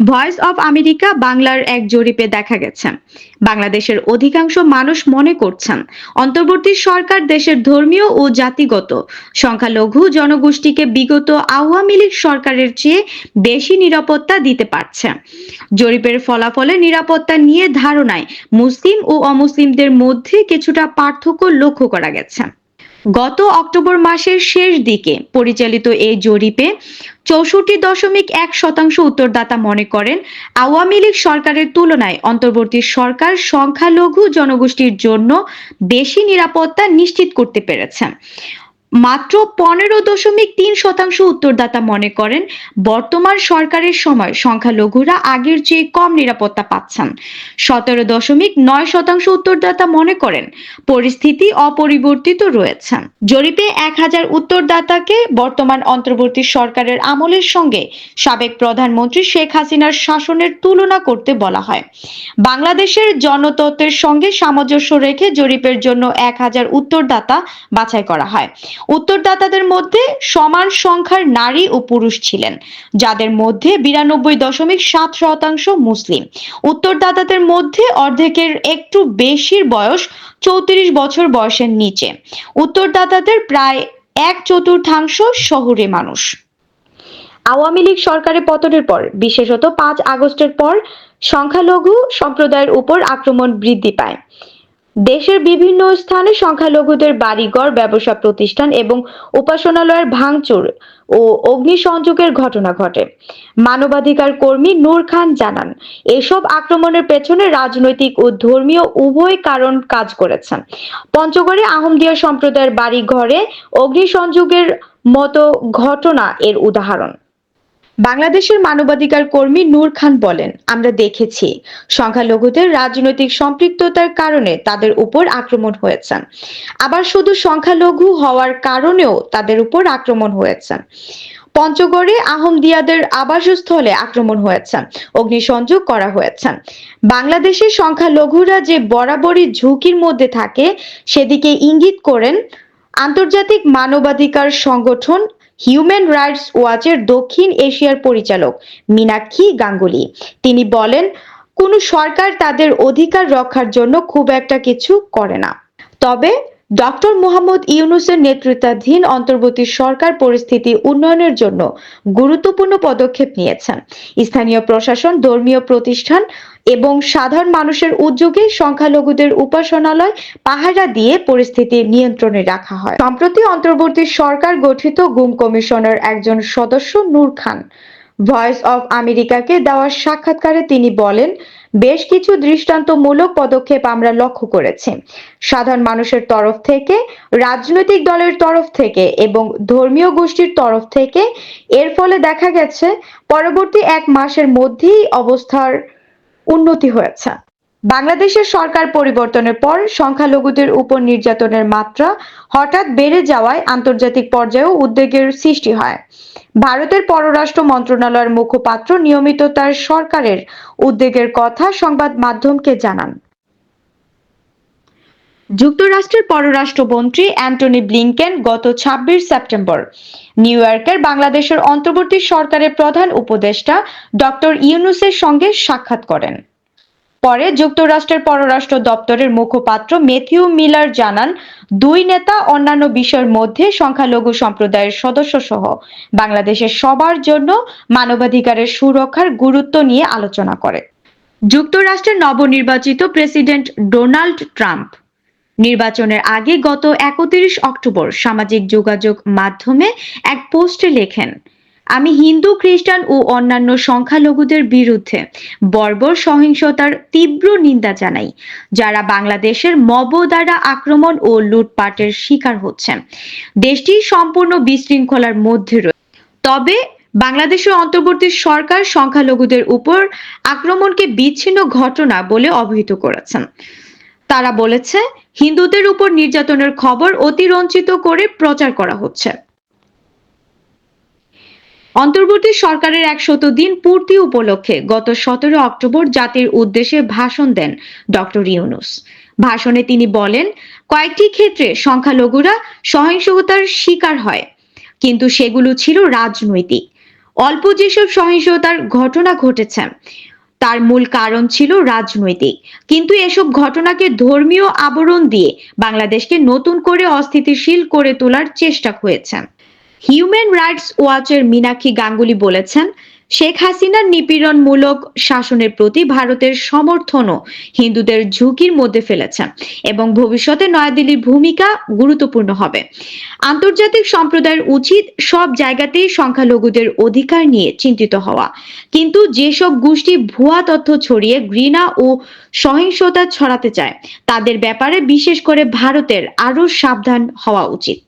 Voice of America বাংলার এক জরিপে দেখা গেছে। বাংলাদেশের অধিকাংশ মানুষ মনে করছেন, অন্তর্বর্তী সরকার দেশের ধর্মীয় ও জাতিগত সংখ্যালঘু জনগোষ্ঠীকে বিগত আওয়ামী লীগ সরকারের চেয়ে বেশি নিরাপত্তা দিতে পারছে। জরিপের ফলাফলে নিরাপত্তা নিয়ে ধারণায় মুসলিম ও অমুসলিমদের মধ্যে কিছুটা পার্থক্য লক্ষ্য করা গেছে। গত অক্টোবর মাসের শেষ দিকে পরিচালিত এই জরিপে চৌষট্টি দশমিক এক শতাংশ উত্তরদাতা মনে করেন আওয়ামী লীগ সরকারের তুলনায় অন্তর্বর্তী সরকার সংখ্যালঘু জনগোষ্ঠীর জন্য বেশি নিরাপত্তা নিশ্চিত করতে পেরেছে মাত্র পনেরো দশমিক তিন শতাংশ উত্তরদাতা মনে করেন, বর্তমান সরকারের সময় সংখ্যালঘুরা আগের চেয়ে কম নিরাপত্তা পাচ্ছেন। সতেরো দশমিক নয় শতাংশ উত্তরদাতা মনে করেন, পরিস্থিতি অপরিবর্তিত রয়েছে। জরিপে এক হাজার উত্তরদাতাকে বর্তমান অন্তর্বর্তী সরকারের আমলের সঙ্গে সাবেক প্রধানমন্ত্রী শেখ হাসিনার শাসনের তুলনা করতে বলা হয়। বাংলাদেশের জনতত্ত্বের সঙ্গে সামঞ্জস্য রেখে জরিপের জন্য এক হাজার উত্তরদাতা বাছাই করা হয়। উত্তরদাতাদের মধ্যে সমান সংখ্যার নারী ও পুরুষ ছিলেন, যাদের মধ্যে বিরানব্বই দশমিক সাত শতাংশ মুসলিম। উত্তরদাতাদের মধ্যে অর্ধেকের একটু বেশির বয়স চৌত্রিশ বছর বয়সের নিচে। উত্তরদাতাদের প্রায় এক চতুর্থাংশ শহুরে মানুষ। আওয়ামী লীগ সরকারের পতনের পর, বিশেষত পাঁচ আগস্টের পর, সংখ্যালঘু সম্প্রদায়ের উপর আক্রমণ বৃদ্ধি পায়। দেশের বিভিন্ন স্থানে সংখ্যালঘুদের বাড়িঘর, ব্যবসা প্রতিষ্ঠান এবং উপাসনালয়ের ভাঙচুর ও অগ্নিসংযোগের ঘটনা ঘটে। মানবাধিকার কর্মী নূর খান জানান, এসব আক্রমণের পেছনে রাজনৈতিক ও ধর্মীয় উভয় কারণ কাজ করেছেন। পঞ্চগড়ে আহমদিয়া সম্প্রদায়ের বাড়ি ঘরে অগ্নিসংযোগের মতো ঘটনা এর উদাহরণ। বাংলাদেশের মানবাধিকার কর্মী নূর খান বলেন, আমরা দেখেছি সংখ্যালঘুদের রাজনৈতিক সম্পৃক্ততার কারণে তাদের উপর আক্রমণ হয়েছে। আবার শুধু সংখ্যালঘু হওয়ার কারণেও তাদের উপর আক্রমণ হয়েছে। পঞ্চগড়ে আহমদিয়াদের আবাসস্থলে আক্রমণ হয়েছে। অগ্নিসংযোগ করা হয়েছে। বাংলাদেশের সংখ্যালঘুরা যে বরাবরই ঝুঁকির মধ্যে থাকে, সেদিকে ইঙ্গিত করেন আন্তর্জাতিক মানবাধিকার সংগঠন হিউম্যান রাইটস ওয়াচের দক্ষিণ এশিয়ার পরিচালক মীনাক্ষী গাঙ্গুলি। তিনি বলেন, কোনো সরকার তাদের অধিকার রক্ষার জন্য খুব একটা কিছু করে না। তবে ডক্টর মোহাম্মদ ইউনুসের নেতৃত্বাধীন অন্তর্বর্তী সরকার পরিস্থিতি উন্নয়নের জন্য গুরুত্বপূর্ণ পদক্ষেপ নিয়েছেন। স্থানীয় প্রশাসন, ধর্মীয় প্রতিষ্ঠান এবং সাধারণ মানুষের উদ্যোগে সংখ্যালঘুদের উপাসনালয় পাহারা দিয়ে পরিস্থিতি নিয়ন্ত্রণে রাখা হয়। সম্প্রতি অন্তর্বর্তী সরকার গঠিত গুম কমিশনের একজন সদস্য নূর খান ভয়েস অফ আমেরিকাকে দেওয়া সাক্ষাৎকারে তিনি বলেন, বেশ কিছু দৃষ্টান্তমূলক পদক্ষেপ আমরা লক্ষ্য করেছি। সাধারণ মানুষের তরফ থেকে, রাজনৈতিক দলের তরফ থেকে এবং ধর্মীয় গোষ্ঠীর তরফ থেকে। এর ফলে দেখা গেছে, পরবর্তী এক মাসের মধ্যেই অবস্থার উন্নতি হয়েছে। বাংলাদেশের সরকার পরিবর্তনের পর সংখ্যালঘুদের উপর নির্যাতনের মাত্রা হঠাৎ বেড়ে যাওয়ায় আন্তর্জাতিক পর্যায়েও উদ্বেগের সৃষ্টি হয়। ভারতের পররাষ্ট্র মন্ত্রণালয়ের মুখপাত্র নিয়মিত তার সরকারের উদ্বেগের কথা সংবাদ মাধ্যমকে জানান। যুক্তরাষ্ট্রের পররাষ্ট্রমন্ত্রী অ্যান্টনি ব্লিংকেন গত ছাব্বিশ সেপ্টেম্বর নিউ ইয়র্কের বাংলাদেশের অন্তর্বর্তী সরকারের প্রধান উপদেষ্টা ডক্টর ইউনুসের সঙ্গে সাক্ষাৎ করেন। পরে যুক্তরাষ্ট্রের পররাষ্ট্র দপ্তরের মুখপাত্র মেথিউ মিলার জানান, দুই নেতা অন্যান্য বিষয়ের মধ্যে সংখ্যালঘু সম্প্রদায়ের সদস্য সহ বাংলাদেশের সবার জন্য মানবাধিকারের সুরক্ষার গুরুত্ব নিয়ে আলোচনা করে। যুক্তরাষ্ট্রের নবনির্বাচিত প্রেসিডেন্ট ডোনাল্ড ট্রাম্প নির্বাচনের আগে গত একত্রিশ অক্টোবর সামাজিক যোগাযোগ মাধ্যমে এক পোস্টে লেখেন আমি হিন্দু, খ্রিস্টান ও অন্যান্য সংখ্যালঘুদের বিরুদ্ধে বর্বর সহিংসতার তীব্র নিন্দা জানাই, যারা বাংলাদেশের মব দ্বারা আক্রমণ ও লুটপাটের শিকার হচ্ছে। দেশটি সম্পূর্ণ বিশৃঙ্খলার মধ্যে রয়েছে তবে বাংলাদেশের অন্তর্বর্তী সরকার সংখ্যালঘুদের উপর আক্রমণকে বিচ্ছিন্ন ঘটনা বলে অভিহিত করেছেন। তারা বলেছে, হিন্দুদের উপর নির্যাতনের খবর অতিরঞ্চিত করে প্রচার করা হচ্ছে। অন্তর্বর্তী সরকারের একশত দিন পূর্তি উপলক্ষে গত সতেরো অক্টোবর জাতির উদ্দেশ্যে ভাষণ দেন ডক্টর ইউনুস। ভাষণে তিনি বলেন, কয়েকটি ক্ষেত্রে সংখ্যালঘুরা সহিংসতার শিকার হয়, কিন্তু সেগুলো ছিল রাজনৈতিক। অল্প যেসব সহিংসতার ঘটনা ঘটেছে, তার মূল কারণ ছিল রাজনৈতিক। কিন্তু এসব ঘটনাকে ধর্মীয় আবরণ দিয়ে বাংলাদেশকে নতুন করে অস্থিতিশীল করে তোলার চেষ্টা হয়েছে। হিউম্যান রাইটস ওয়াচের মীনাক্ষী গাঙ্গুলি বলেছেন, শেখ হাসিনার নিপীড়নমূলক শাসনের প্রতি ভারতের সমর্থনও হিন্দুদের ঝুঁকির মধ্যে ফেলেছে এবং ভবিষ্যতে নয়াদিল্লির ভূমিকা গুরুত্বপূর্ণ হবে। আন্তর্জাতিক সম্প্রদায়ের উচিত সব জায়গাতেই সংখ্যালঘুদের অধিকার নিয়ে চিন্তিত হওয়া। কিন্তু যেসব গোষ্ঠী ভুয়া তথ্য ছড়িয়ে ঘৃণা ও সহিংসতা ছড়াতে চায়, তাদের ব্যাপারে বিশেষ করে ভারতের আরও সাবধান হওয়া উচিত।